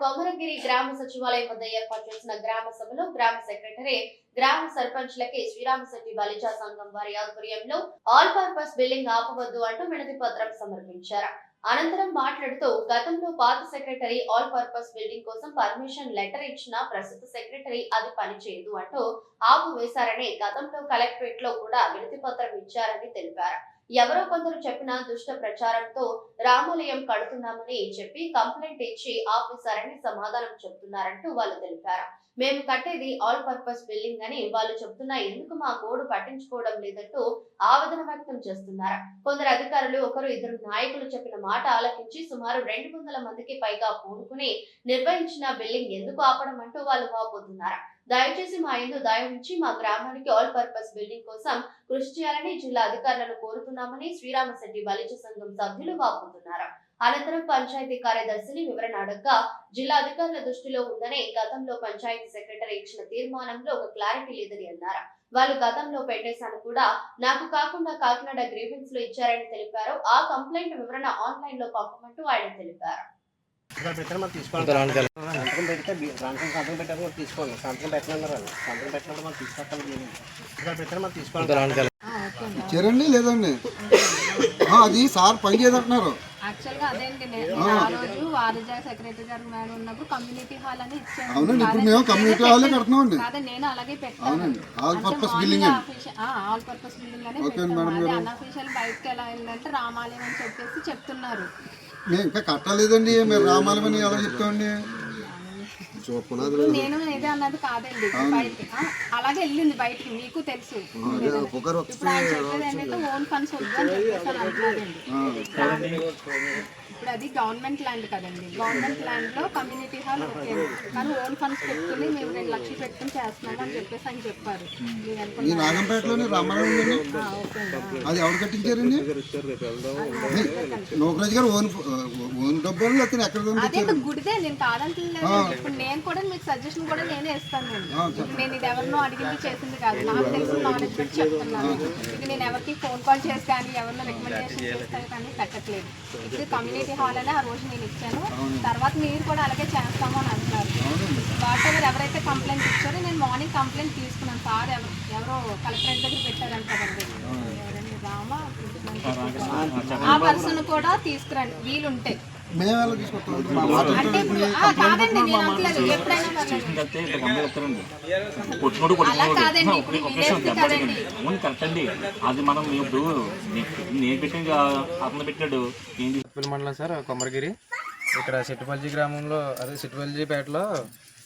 కొమరగిరి గ్రామ సచివాలయం వద్ద ఏర్పాటు చేసిన గ్రామ సభలో గ్రామ సెక్రటరీ గ్రామ సర్పంచ్లకి శ్రీరామశెట్టి బలిజా సంఘం వారి ఆధ్వర్యంలో ఆల్ పర్పస్ బిల్లింగ్ ఆపవద్దు అంటూ వినతి పత్రం సమర్పించారు. అనంతరం మాట్లాడుతూ గతంలో పాత సెక్రటరీ ఆల్ పర్పస్ బిల్డింగ్ కోసం పర్మిషన్ లెటర్ ఇచ్చిన ప్రస్తుత సెక్రటరీ అది పనిచేయదు అంటూ ఆపు వేశారని గతంలో కలెక్టరేట్లో కూడా వినతి పత్రం ఇచ్చారని తెలిపారు. ఎవరో కొందరు చెప్పిన దుష్ట ప్రచారంతో రామాలయం కడుతున్నామని చెప్పి కంప్లైంట్ ఇచ్చి ఆపేశారని సమాధానం చెప్తున్నారంటూ వాళ్ళు తెలిపారు. మేము కట్టేది ఆల్ పర్పస్ బిల్డింగ్ అని వాళ్ళు చెప్తున్నా ఎందుకు మా గోడు పట్టించుకోవడం లేదంటూ ఆవేదన వ్యక్తం చేస్తున్నారు. కొందరు అధికారులు ఒకరు ఇద్దరు నాయకులు చెప్పిన మాట ఆలకించి సుమారు రెండు వందల మందికి పైగా పూనుకుని నిర్వహించిన బిల్డింగ్ ఎందుకు ఆపడం అంటూ వాళ్ళు వాపోతున్నారు. దయచేసి మా ఇందు దయ ఉంచి మా గ్రామానికి ఆల్ పర్పస్ బిల్డింగ్ కోసం కృషి చేయాలని జిల్లా అధికారులను కోరుతున్నామని శ్రీరామశెట్టి బలిజ సంఘం సభ్యులు వాపోతున్నారు. అనంతరం పంచాయతీ కార్యదర్శిని వివరణ అడగ్గా జిల్లా అధికారుల దృష్టిలో ఉందని గతంలో పంచాయతీ సెక్రటరీ ఇచ్చిన తీర్మానంలో ఒక క్లారిటీ లేదని అన్నారు. వాళ్ళు గతంలో పెట్టేశాను కూడా నాకు కాకుండా కాకినాడ గ్రీవెన్స్లో ఇచ్చారని తెలిపారు. ఆ కంప్లైంట్ వివరణ ఆన్లైన్లో పంపమంటూ ఆయన తెలిపారు ఇక్కడ పెట్టారు మనం తీసుకోవాలి సంతకం పెడితే బి- సంతకం సంతకం పెట్టారు మనం తీసుకోవాలి. సంతకం పెట్టినన్నారు వాళ్ళు సంతకం పెట్టినప్పుడు మనం తీసుకోవాలి. ఇక్కడ పెట్టారు మనం తీసుకోవాలి. ఇచ్చారండి లేదండి. అది సార్ పని చేయదంటున్నారు. యాక్చువల్గా అదేంటి నేను ఆ. రోజు వారిజ సెక్రటరీ గారు మేడం ఉన్నప్పుడు కమ్యూనిటీ హాల్ అని ఇచ్చాను అవునండి ఇప్పుడు మేము కమ్యూనిటీ హాలే అవునండి all purpose building okay madam గారు. బయటకి ఎలా రామాలయం అని చెప్పేసి చెప్తున్నారు. మేము ఇంకా కట్టలేదండి మీరు రామాలమని ఎలా చెప్తామండి నేను ఇదే అన్నది కాదండి బయటకి అలాగే వెళ్ళింది బయటికి మీకు తెలుసు. ఇప్పుడు ఆయన చెప్పేది ఏంటంటే ఓన్ ఫండ్స్ వద్దు అని చెప్పేసి అంటున్నారండి. ఇప్పుడు అది గవర్నమెంట్ ల్యాండ్ కదండి. గవర్నమెంట్ ల్యాండ్లో కమ్యూనిటీ హాల్ ఓకే. కానీ ఓన్ ఫండ్స్ పెట్టుకుని మేము రెండు లక్షలు పెట్టుకుని చేస్తున్నాం అని చెప్పేసి అని చెప్పారు. నాగంపేటలోని అండి. అది ఎవరు కట్టించారండి? లోకరాజు గారు ఓన్ ఓన్ డబ్బులు లేకపోతే ఎక్కడ గుడిదే నేను కాదంటలేదు ఇప్పుడు నేను కూడా మీకు సజెషన్ కూడా నేనే ఇస్తాను నేను ఇప్పుడు నేను ఇది ఎవరినో అడిగింది చేసింది కాదు. నాకు తెలిసిన నాలెడ్జ్ బట్టి చెప్తున్నాను. ఇది నేను ఎవరికి ఫోన్ కాల్ చేసి కానీ ఎవరినో రికమెండేషన్ చేస్తాను కానీ పెట్టట్లేదు. ఇది కమ్యూనిటీ హాల్ అని ఆ రోజు నేను ఇచ్చాను. తర్వాత మీరు కూడా అలాగే చేస్తాము అని అంటున్నారు వాట్ ఎవర్ ఎవరైతే కంప్లైంట్ ఇచ్చారో నేను మార్నింగ్ కంప్లైంట్ తీసుకున్నాను. సార్ ఎవరు ఎవరో కలెక్టరేట్ దగ్గర పెట్టారంట కదండి ఎవరండి రామా? ఆ పర్సన్ కూడా తీసుకురండి. వీలుంటే. మేము ఎలా తీసుకొస్తాం? కరెక్ట్ అండి. అది మనం ఇప్పుడు నేను పెట్టిన అతను మండలం సార్ కొమరగిరి ఇక్కడ సిట్టుపల్లి గ్రామంలో అదే సిట్టుపల్లిపేటలో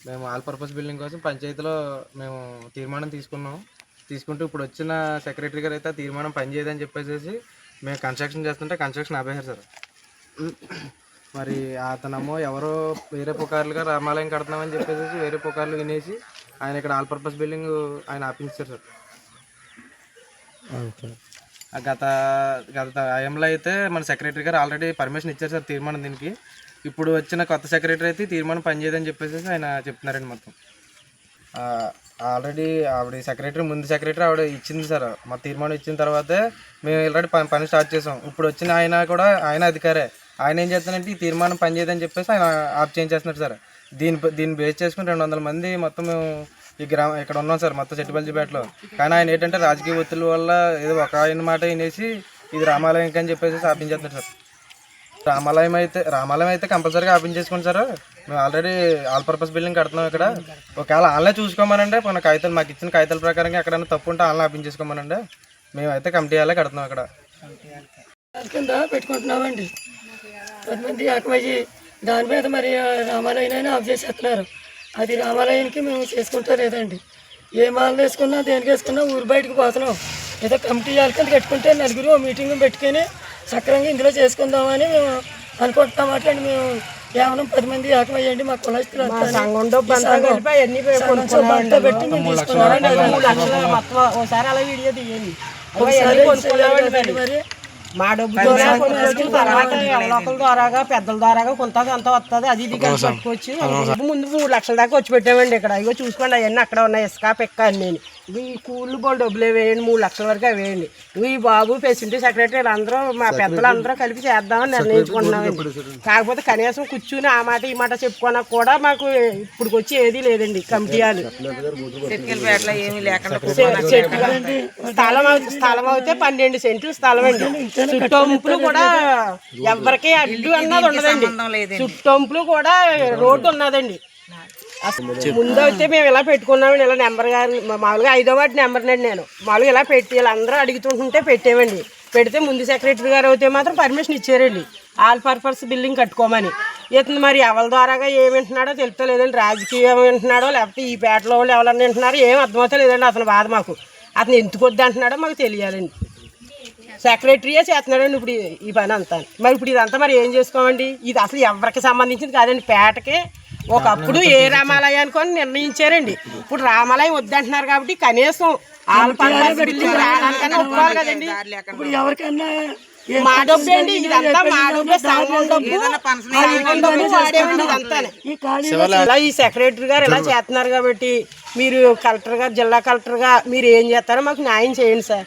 మేము ఆల్ పర్పస్ బిల్డింగ్ కోసం పంచాయతీలో మేము తీర్మానం తీసుకున్నాం. తీసుకుంటూ ఇప్పుడు వచ్చిన సెక్రటరీ గారు అయితే ఆ తీర్మానం పనిచేయదని చెప్పేసి మేము కన్స్ట్రక్షన్ చేస్తుంటే కన్స్ట్రక్షన్ ఆపేశారు సార్. మరి అతనేమో ఎవరో వేరే పుకార్లుగా రామాలయం కడుతున్నామని చెప్పేసి వేరే పుకార్లు వినేసి ఆయన ఇక్కడ ఆల్ పర్పస్ బిల్డింగ్ ఆయన ఆపించారు సార్. గత గత టైంలో అయితే మన సెక్రటరీ గారు ఆల్రెడీ పర్మిషన్ ఇచ్చారు సార్ తీర్మానం దీనికి. ఇప్పుడు వచ్చిన కొత్త సెక్రటరీ అయితే తీర్మానం పనిచేయదని చెప్పేసి ఆయన చెప్తున్నారండి మొత్తం. ఆల్రెడీ ఆవిడ సెక్రటరీ ముందు సెక్రటరీ ఆవిడ ఇచ్చింది సార్. మా తీర్మానం ఇచ్చిన తర్వాతే మేము ఆల్రెడీ పని పని స్టార్ట్ చేసాం. ఇప్పుడు వచ్చిన ఆయన కూడా ఆయన అధికారే. ఆయన ఏం చేస్తానంటే ఈ తీర్మానం పనిచేయదని చెప్పేసి ఆయన ఆప్ చేయించేస్తున్నారు సార్. దీని దీన్ని బేస్ చేసుకుని రెండు వందల మంది మొత్తం మేము ఈ గ్రామ ఇక్కడ ఉన్నాం సార్ మొత్తం చెట్టుబల్జిపేటలో కానీ ఆయన ఏంటంటే రాజకీయ ఒత్తిడి వల్ల ఏదో ఒక ఆయన మాట వినేసి ఇది రామాలయం అని చెప్పేసి ఆపించేస్తున్నారు సార్. రామాలయం అయితే రామాలయం అయితే కంపల్సరీగా ఆపించేసుకోండి సార్. మేము ఆల్రెడీ ఆల్ పర్పస్ బిల్డింగ్ కడుతున్నాం ఇక్కడ. ఒకవేళ ఆన్లైన్ చూసుకోమనండి మన కాగితాలు మాకు ఇచ్చిన కాగితాల ప్రకారంగా ఎక్కడైనా తప్పు ఉంటే ఆన్లైన్ ఆపించేసుకోమనండి. మేమైతే కమిటీ హాలే కడుతున్నాం ఇక్కడ. పెట్టుకుంటున్నామండి. పది మంది ఏకమయ్యి దాని మీద మరి రామాలయాన్ని ఆఫ్ చేసేస్తున్నారు. అది రామాలయానికి మేము చేసుకుంటా లేదండి. ఏ మాల వేసుకున్నా దేనికి వేసుకున్నా ఊరు బయటకు పోతున్నాం. ఏదో కమిటీ వాళ్ళ కింద కట్టుకుంటే నలుగురు మీటింగ్ పెట్టుకొని సక్రంగా ఇందులో చేసుకుందామని మేము అనుకుంటున్నాం. అట్లండి మేము కేవలం పది మంది ఏకమయ్యండి మా కులస్తులు పెట్టి మేము మరి మా డబ్బు ద్వారా ఎవరొకరి ద్వారాగా పెద్దల ద్వారాగా కొంత అంత వస్తుంది అది ఇది కలిసి పట్టుకోవచ్చు డబ్బు ముందు మూడు లక్షల దాకా వచ్చి పెట్టామండి ఇక్కడ. ఇగో చూసుకోండి అవన్నీ అక్కడ ఉన్నాయి ఇసుక పిక్క అన్నీ ఈ కూలి బోల్ డబ్బులు వేయండి మూడు లక్షల వరకు వేయండి. ఈ బాబు ప్రెసిడెంట్ సెక్రటరీ అందరూ మా పెద్దలు అందరూ కలిపి చేద్దామని నిర్ణయించుకుంటున్నామండి కాకపోతే కనీసం కూర్చుని ఆ మాట ఈ మాట చెప్పుకోనా కూడా మాకు ఇప్పుడు వచ్చి ఏదీ లేదండి కమిటీ వాళ్ళు స్థలం స్థలం అయితే పన్నెండు సెంట్లు స్థలం అండి. చుట్టొంపులు కూడా ఎవరికి అడ్డు అన్నది ఉండదండి. చుట్టొంపులు కూడా రోడ్డు ఉన్నదండి. అసలు ముందు అయితే మేము ఇలా పెట్టుకున్నామండి. ఇలా నెంబర్ గారు మామూలుగా ఐదో వాటి నెంబర్ అండి నేను. మామూలుగా ఇలా పెట్టి వీళ్ళందరూ అడుగుతుంటుంటే పెట్టేవండి. పెడితే ముందు సెక్రటరీ గారు అయితే మాత్రం పర్మిషన్ ఇచ్చారండి. ఆల్ పర్పస్ బిల్డింగ్ కట్టుకోమని. ఇతను మరి ఎవరి ద్వారాగా ఏమి వింటున్నాడో తెలుస్తలేదండి రాజకీయం వింటున్నాడో లేకపోతే ఈ పేటలో వాళ్ళు ఎవరన్నా వింటున్నారో ఏం అర్థమవుతా లేదండి అతని బాధ మాకు. అతను ఎందుకు వద్దు అంటున్నాడో మాకు తెలియాలండి. సెక్రటరీయే చేస్తున్నాడండి ఇప్పుడు ఈ- ఈ పని అంతా. మరి ఇప్పుడు ఇదంతా మరి ఏం చేసుకోమండి? ఇది అసలు ఎవరికి సంబంధించింది కాదండి. పేటకి ఒకప్పుడు ఏ రామాలయానికి అని నిర్ణయించారండి. ఇప్పుడు రామాలయం వద్దంటున్నారు కాబట్టి కనీసం రావడానికన్నా ఒప్పుకోవాలి కదండి. ఇప్పుడు మా డబ్బు అండి ఇదంతా మా డబ్బు సంఘం డబ్బు సంఘం డబ్బు వాడేవండి ఇదంతా ఈ ఖాళీ ఇలా ఈ సెక్రటరీ గారు ఇలా చేస్తున్నారు కాబట్టి మీరు కలెక్టర్ గారు జిల్లా కలెక్టర్గా మీరు ఏం చేస్తారో మాకు న్యాయం చేయండి సార్.